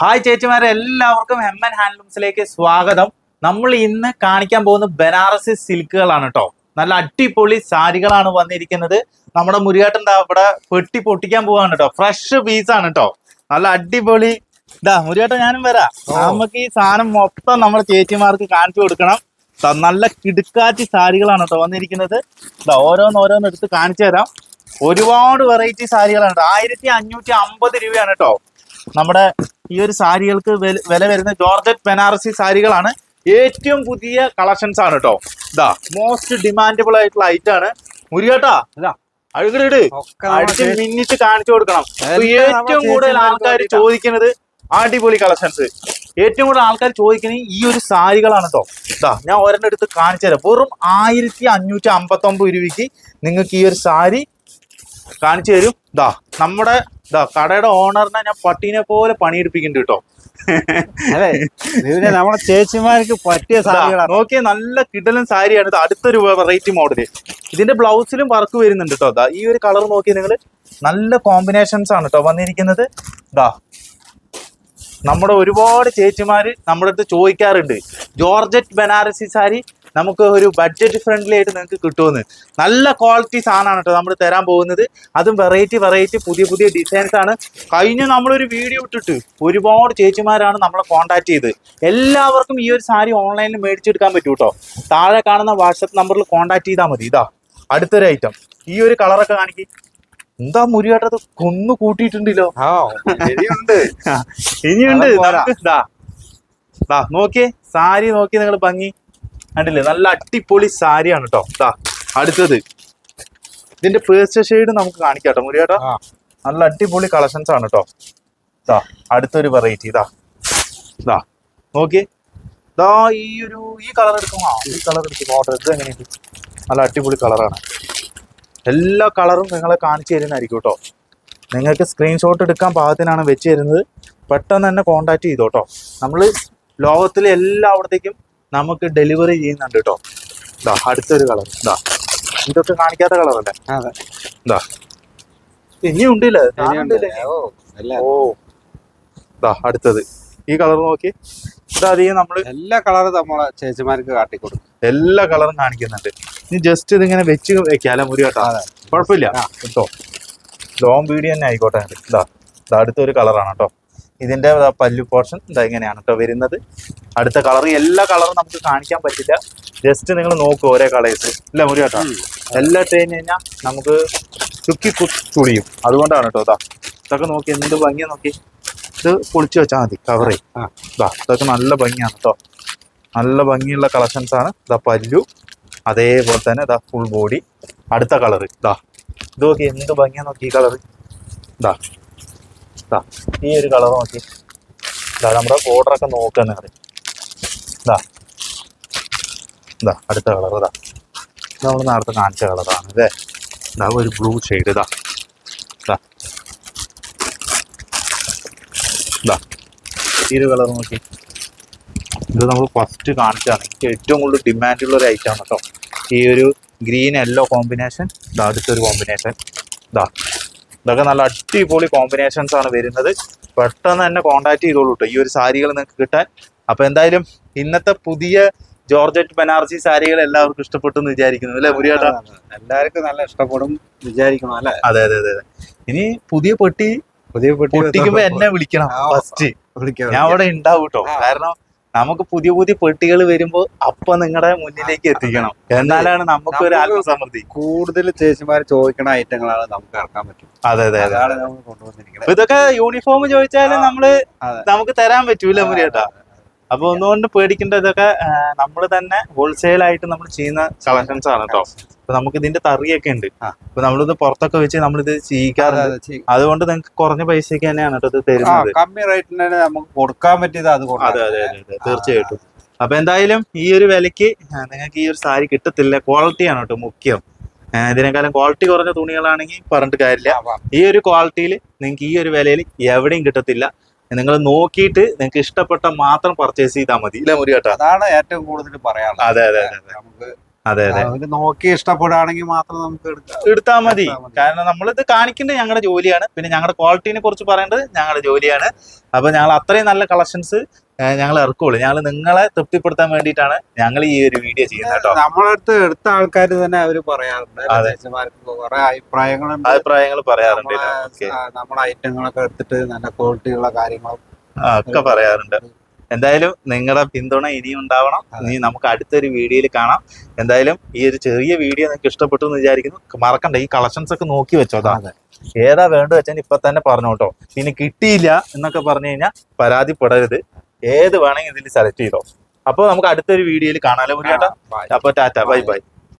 Hi ചേച്ചിമാരെ എല്ലാവർക്കും ഹെമ്മൻ ഹാൻഡ്ലൂംസിലേക്ക് സ്വാഗതം. നമ്മൾ ഇന്ന് കാണിക്കാൻ പോകുന്ന ബനാറസി സിൽക്കുകളാണ് കേട്ടോ നല്ല അടിപൊളി സാരികളാണ് വന്നിരിക്കുന്നത്. നമ്മുടെ മുരിയാട്ടൻ ദാ ഇവിടെ പെട്ടി പൊട്ടിക്കാൻ പോവാണ് കേട്ടോ ഫ്രഷ് പീസ് ആണ് കേട്ടോ നല്ല അടിപൊളി. ഇതാ മുരിയാട്ടൻ ഞാനും വരാം. നമുക്ക് ഈ സാധനം മൊത്തം നമ്മുടെ ചേച്ചിമാർക്ക് കാണിച്ചു കൊടുക്കണം. നല്ല കിടുക്കാച്ചി സാരികളാണ് കേട്ടോ വന്നിരിക്കുന്നത്. ഇതാ ഓരോന്ന് ഓരോന്ന് എടുത്ത് കാണിച്ചു തരാം. ഒരുപാട് വെറൈറ്റി സാരികളാണ് കേട്ടോ ആയിരത്തി അഞ്ഞൂറ്റി അമ്പത് രൂപയാണ് കേട്ടോ നമ്മുടെ ഈ ഒരു സാരികൾക്ക് വില വരുന്ന ജോർജറ്റ് ബനാറസി സാരികളാണ്. ഏറ്റവും പുതിയ കളക്ഷൻസ് ആണ് കേട്ടോ ഇതാ മോസ്റ്റ് ഡിമാൻഡബിൾ ആയിട്ടുള്ള ഐറ്റം ആണ്. മുരികേട്ടാ. അഴുകിട് അടിച്ച് മിന്നിച്ച് കാണിച്ചു കൊടുക്കണം. ഏറ്റവും കൂടുതൽ ആൾക്കാർ ചോദിക്കുന്നത് അടിപൊളി കളക്ഷൻസ്. ഏറ്റവും കൂടുതൽ ആൾക്കാർ ചോദിക്കുന്നത് ഈ ഒരു സാരികളാണ് കേട്ടോ ഇതാ ഞാൻ ഒരെണ്ണം എടുത്ത് കാണിച്ചു തരാം. വെറും ആയിരത്തി അഞ്ഞൂറ്റി അമ്പത്തി ഒമ്പത് രൂപയ്ക്ക് നിങ്ങൾക്ക് ഈ ഒരു സാരി കാണിച്ചു തരും. ഇതാ നമ്മുടെ ഇതാ കടയുടെ ഓണറിനെ ഞാൻ പട്ടീനെ പോലെ പണിയെടുപ്പിക്കുന്നുണ്ട് കേട്ടോ. അതെ ഇതിന് നമ്മളെ ചേച്ചിമാർക്ക് പറ്റിയ സാരികളാണ് നോക്കിയ നല്ല കിടലൻ സാരിയാണ് ഇത് അടുത്തൊരു വെറൈറ്റി മോഡൽ ഇതിന്റെ ബ്ലൗസിലും വർക്ക് വരുന്നുണ്ട് കേട്ടോ. ദാ ഈ ഒരു കളർ നോക്കി നിങ്ങൾ നല്ല കോമ്പിനേഷൻസ് ആണ് കേട്ടോ വന്നിരിക്കുന്നത്. ഇതാ നമ്മുടെ ഒരുപാട് ചേച്ചിമാര് നമ്മുടെ അടുത്ത് ചോദിക്കാറുണ്ട്. ജോർജറ്റ് ബനാറസി സാരി നമുക്ക് ഒരു ബഡ്ജറ്റ് ഫ്രണ്ട്ലി ആയിട്ട് നിങ്ങൾക്ക് കിട്ടുമെന്ന്. നല്ല ക്വാളിറ്റി സാധനമാണ് കേട്ടോ നമ്മൾ തരാൻ പോകുന്നത്. അതും വെറൈറ്റി വെറൈറ്റി പുതിയ പുതിയ ഡിസൈൻസ് ആണ്. കഴിഞ്ഞ് നമ്മളൊരു വീഡിയോ ഇട്ടിട്ട് ഒരുപാട് ചേച്ചിമാരാണ് നമ്മളെ കോൺടാക്ട് ചെയ്ത്. എല്ലാവർക്കും ഈ ഒരു സാരി ഓൺലൈനിൽ മേടിച്ചെടുക്കാൻ പറ്റും കേട്ടോ താഴെ കാണുന്ന വാട്സപ്പ് നമ്പറിൽ കോൺടാക്ട് ചെയ്താൽ മതി. ഇതാ അടുത്തൊരു ഐറ്റം ഈ ഒരു കളറൊക്കെ കാണിക്ക്. എന്താ മുരിയാട്ടത് കൊന്നു കൂട്ടിയിട്ടുണ്ടല്ലോ. ഇനിയുണ്ട്. നോക്കിയേ. സാരി നോക്കി നിങ്ങൾ ഭംഗി. കണ്ടില്ലേ? നല്ല അടിപൊളി സാരിയാണ് കേട്ടോ അടുത്തത്. ഇതിന്റെ പേസ്റ്റ് ഷെയ്ഡ് നമുക്ക് കാണിക്കാം കേട്ടോ മുരിയാട്ടോ നല്ല അടിപൊളി കളക്ഷൻസ് ആണ് കേട്ടോ ഇതാ അടുത്തൊരു വെറൈറ്റി ഇതാ ഇതാ നോക്കി ഇതാ ഈ ഒരു ഈ കളർ എടുക്കുമോ? ഈ കളർ എടുക്കും. ഓർഡർ ഇത് എങ്ങനെയുണ്ട്? നല്ല അടിപൊളി കളറാണ് എല്ലാ കളറും നിങ്ങളെ കാണിച്ചു തരുന്നതായിരിക്കും കേട്ടോ നിങ്ങൾക്ക് സ്ക്രീൻഷോട്ട് എടുക്കാൻ പാകത്തിനാണ് വെച്ച് തരുന്നത്. പെട്ടെന്ന് തന്നെ കോണ്ടാക്ട് ചെയ്തോട്ടോ നമ്മൾ ലോകത്തിലെ എല്ലായിടത്തേക്കും നമുക്ക് ഡെലിവറി ചെയ്യുന്നുണ്ട് കേട്ടോ ഇതാ അടുത്തൊരു കളർ ഇതാ ഇതൊക്കെ കാണിക്കാത്ത കളറല്ലേ അതെ. ഇതാ ഇനിയും ഉണ്ടല്ലേ? ഓ ഇതാ അടുത്തത്. ഈ കളർ നോക്കി. ഇതധികം നമ്മൾ എല്ലാ കളറും നമ്മളെ ചേച്ചിമാർക്ക് കാട്ടിക്കൊടുക്കും. എല്ലാ കളറും കാണിക്കുന്നുണ്ട്. ഇനി ജസ്റ്റ് ഇതിങ്ങനെ വെച്ച് വെക്കാല മുരി കേട്ടോ. കുഴപ്പമില്ല. കേട്ടോ ലോങ് വീഡിയോ തന്നെ ആയിക്കോട്ടെ. ഇതാ അടുത്തൊരു കളറാണ് കേട്ടോ ഇതിന്റെ പല്ലു പോർഷൻ ഇതാ ഇങ്ങനെയാണ് കേട്ടോ വരുന്നത്. അടുത്ത കളർ എല്ലാ കളറും നമുക്ക് കാണിക്കാൻ പറ്റില്ല. ജസ്റ്റ് നിങ്ങൾ നോക്കൂ ഓരോ കളേഴ്സ് ഇല്ല ഒരു കേട്ടോ. എല്ലാം ഇട്ട് കഴിഞ്ഞ് കഴിഞ്ഞാൽ നമുക്ക് ചുക്കി കുളിയും ചുളിയും. അതുകൊണ്ടാണ് കേട്ടോ ഇതാ ഇതൊക്കെ നോക്കി എന്ത് ഭംഗിയാ നോക്കി. ഇത് പൊളിച്ചു വെച്ചാൽ മതി കവർ. ഇതാ ഇതൊക്കെ നല്ല ഭംഗിയാണ് കേട്ടോ നല്ല ഭംഗിയുള്ള കളക്ഷൻസ് ആണ്. ഇതാ പല്ലു അതേപോലെ തന്നെ ഇതാ ഫുൾ ബോഡി അടുത്ത കളർ ഇതാ ഇത് നോക്കി എന്ത് ഭംഗിയാ നോക്കി ഈ കളർ ഇതാ ഇതാ ഈ ഒരു കളർ നോക്കി. ഇതാ നമ്മുടെ ബോർഡർ ഒക്കെ നോക്കുന്ന ഇതാ. ഇതാ അടുത്ത കളർ ഇതാ. നമ്മൾ നേരത്തെ കാണിച്ച കളറാണ് ഇതേ ഇതാ ഒരു ബ്ലൂ ഷെയ്ഡ് ഇതാ. ഇതാ. ഇതാ. ഈ ഒരു കളർ നോക്കി. ഇത് നമ്മൾ ഫസ്റ്റ് കാണിച്ചതാണ്. എനിക്ക് ഏറ്റവും കൂടുതൽ ഡിമാൻഡുള്ള ഒരു ഐറ്റം ആണ് കേട്ടോ ഈ ഒരു ഗ്രീൻ യെല്ലോ കോമ്പിനേഷൻ ഇതാ അടുത്തൊരു കോമ്പിനേഷൻ ഇതാ. ഇതൊക്കെ നല്ല അടിപൊളി കോമ്പിനേഷൻസ് ആണ് വരുന്നത്. പെട്ടെന്ന് തന്നെ കോണ്ടാക്ട് ചെയ്തോളൂ കേട്ടോ ഈ ഒരു സാരികൾ നിങ്ങൾക്ക് കിട്ടാൻ. അപ്പൊ എന്തായാലും ഇന്നത്തെ പുതിയ ജോർജറ്റ് ബനാർസി സാരികൾ എല്ലാവർക്കും ഇഷ്ടപ്പെട്ടു എന്ന് വിചാരിക്കുന്നു അല്ലെ മുരിയേട്ടാ എല്ലാവർക്കും നല്ല ഇഷ്ടപ്പെടും വിചാരിക്കണം അല്ലെ? അതെ അതെ അതെ ഇനി പുതിയ പെട്ടി പുതിയ പെട്ടി പൊട്ടിക്കുമ്പോ എന്നെ വിളിക്കണം ഫസ്റ്റ് ഞാൻ അവിടെ ഉണ്ടാവും കേട്ടോ കാരണം നമുക്ക് പുതിയ പുതിയ പെട്ടികൾ വരുമ്പോ അപ്പൊ നിങ്ങളുടെ മുന്നിലേക്ക് എത്തിക്കണം. എന്നാലാണ് നമുക്ക് ഒരു ആത്മസമൃദ്ധി. കൂടുതൽ ചേച്ചിമാർ ചോദിക്കണ ഐറ്റങ്ങളാണ് നമുക്ക് ഇറക്കാൻ പറ്റും. അതെ അതെ അതെ. അതാണ് നമ്മൾ കൊണ്ടുവന്നിരിക്കുന്നത് ഇതൊക്കെ യൂണിഫോം ചോദിച്ചാലും നമ്മൾ നമുക്ക് തരാൻ പറ്റൂല മുരിയേട്ടാ അപ്പൊ ഒന്നുകൊണ്ട് പേടിക്കേണ്ട ഇതൊക്കെ നമ്മൾ തന്നെ ഹോൾസെയിൽ ആയിട്ട് നമ്മൾ ചെയ്യുന്ന കളക്ഷൻസ് ആണ് കേട്ടോ അപ്പൊ നമുക്ക് ഇതിന്റെ തറിയൊക്കെ ഉണ്ട്. അപ്പൊ നമ്മളിത് പുറത്തൊക്കെ വെച്ച് നമ്മളിത് ചെയ്യിക്കാറുണ്ട്. അതുകൊണ്ട് നിങ്ങൾക്ക് കുറഞ്ഞ പൈസക്ക് തന്നെയാണ് കേട്ടോ ഇത് തരുന്നത്. കമ്മി റേറ്റിന് തന്നെ നമുക്ക് കൊടുക്കാൻ പറ്റിയത് അത് അതെ അതെ അതെ തീർച്ചയായിട്ടും. അപ്പൊ എന്തായാലും ഈ ഒരു വിലക്ക് നിങ്ങൾക്ക് ഈ ഒരു സാരി കിട്ടത്തില്ല. ക്വാളിറ്റിയാണ് കേട്ടോ മുഖ്യം. ഇതിനേക്കാളും ക്വാളിറ്റി കുറഞ്ഞ തുണികളാണെങ്കിൽ പറഞ്ഞിട്ട് കാര്യമില്ല. ഈ ഒരു ക്വാളിറ്റിയിൽ നിങ്ങൾക്ക് ഈ ഒരു വിലയിൽ എവിടെയും കിട്ടത്തില്ല. നിങ്ങൾ നോക്കിയിട്ട് നിങ്ങൾക്ക് ഇഷ്ടപ്പെട്ട മാത്രം പർച്ചേസ് ചെയ്താൽ മതി. ഇല്ല മുരുകേട്ടാ? അതാണ് ഏറ്റവും കൂടുതൽ പറയാനുള്ളത്. അതെ അതെ അതെ. നമുക്ക് അതെ അതെ. നോക്കി ഇഷ്ടപ്പെടുകയാണെങ്കിൽ മാത്രം നമുക്ക് എടുത്താൽ മതി എടുത്താ മതി. കാരണം നമ്മളിത് കാണിക്കുന്നത് ഞങ്ങളുടെ ജോലിയാണ്. പിന്നെ ഞങ്ങളുടെ ക്വാളിറ്റിനെ കുറിച്ച് പറയേണ്ടത് ഞങ്ങളുടെ ജോലിയാണ്. അപ്പൊ ഞങ്ങൾ അത്രയും നല്ല കളക്ഷൻസ് ഞങ്ങൾ ഇറക്കുള്ളൂ. ഞങ്ങൾ നിങ്ങളെ തൃപ്തിപ്പെടുത്താൻ വേണ്ടിയിട്ടാണ് ഞങ്ങൾ ഈ ഒരു വീഡിയോ ചെയ്യുന്നത് കേട്ടോ. നമ്മളെ അടുത്ത് എടുത്ത ആൾക്കാർ തന്നെ അവർ പറയാറുണ്ട്. അഭിപ്രായങ്ങൾ അഭിപ്രായങ്ങൾ പറയാറുണ്ട്. നമ്മുടെ ഐറ്റങ്ങളൊക്കെ എടുത്തിട്ട് നല്ല ക്വാളിറ്റിയുള്ള കാര്യങ്ങളും ഒക്കെ പറയാറുണ്ട്. എന്തായാലും നിങ്ങളുടെ പിന്തുണ ഇനിയും ഉണ്ടാവണം. ഇനി നമുക്ക് അടുത്തൊരു വീഡിയോയിൽ കാണാം. എന്തായാലും ഈ ഒരു ചെറിയ വീഡിയോ നിങ്ങൾക്ക് ഇഷ്ടപ്പെട്ടു എന്ന് വിചാരിക്കുന്നു മറക്കണ്ട ഈ കളക്ഷൻസ് ഒക്കെ നോക്കി വെച്ചോതാ അതെ. ഏതാ വേണ്ട വെച്ചാൽ ഇപ്പൊ തന്നെ പറഞ്ഞു കേട്ടോ പിന്നെ കിട്ടിയില്ല എന്നൊക്കെ പറഞ്ഞു കഴിഞ്ഞാൽ പരാതിപ്പെടരുത്. ഏത് വേണമെങ്കിൽ ഇതിൽ സെലക്ട് ചെയ്തോ. അപ്പൊ നമുക്ക് അടുത്തൊരു വീഡിയോയിൽ കാണാലോ Bye. അപ്പൊ ടാറ്റ ബൈ ബൈ.